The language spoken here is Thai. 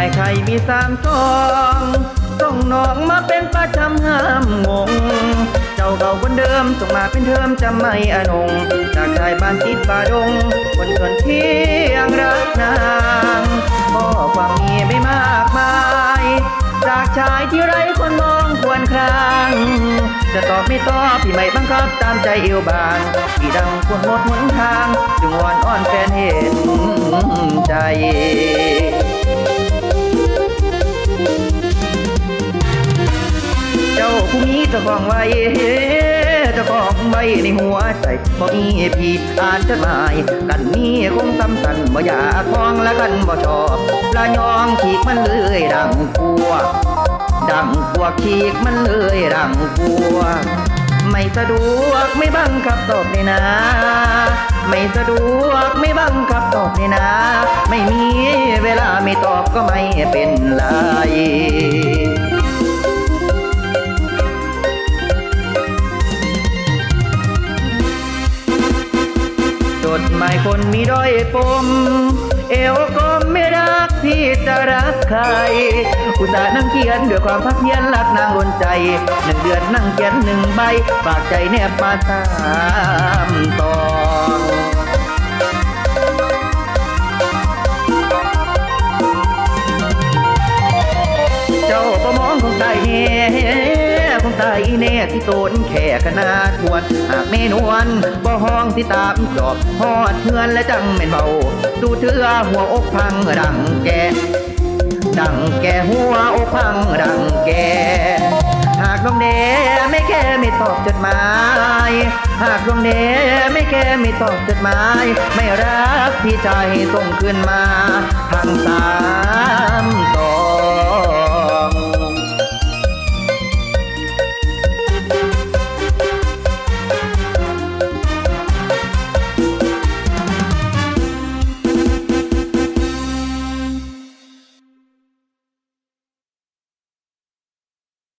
มีสามช่องส่งน้องมาเป็นประจำห้ามงง เจ้าเก่าคนเดิมส่งมาเป็นเทอมจำไม่อนง จากชายบ้านติดป่าดง คนชนที่ยังรักนางก็ความมีไม่มากมาย จากชายที่ไร้คนมองควรครางจะตอบไม่ตอบพี่ไม่บังคับตามใจเอวบางพี่ดังควรหมดหนทาง จึงวอนอ้อนแฟนเห็นใจ เจ้าของไว้เจ้าของไว้ในหัวใจบ่มีพี่อ่านจดหมายกันนี้คงซ้ำสันบ่อยากมองและกันบ่ชอบปลายองขีกมันเลยดังกลัว ดังพวขีกมันเลยดังกลัว ไม่สะดวกไม่บังคับตอบเลยนะ ไม่สะดวกไม่บังคับตอบเลยนะ ไม่มีเวลาไม่ตอบก็ไม่เป็นไร ดหมายคนมีด้อยปม เอวก็ไม่รักพี่จะรักใคร อุตส่าห์นั่งเขียนด้วยความพักเพียรรักนางรนใจหนึ่งเดือนนั่งเขียนหนึ่งใบฝากใจแนบมาตามตอเจ้าประมองของตา ยแน่ของตายแน่ที่โตนแค่ขนาดทวนหากเมนวนบ่ห้องที่ตามจอบหอดเพื่อนและจังเป็นเบา ดูเถือหัวอกพังดังแกดังแกหัวอกพังดังแก หากดวงเดไม่แค่ไม่ตอบจดหมาย หากดวงเดไม่แค่ไม่ตอบจดหมาย ไม่รักพี่ใจส่งคืนมาทางสาย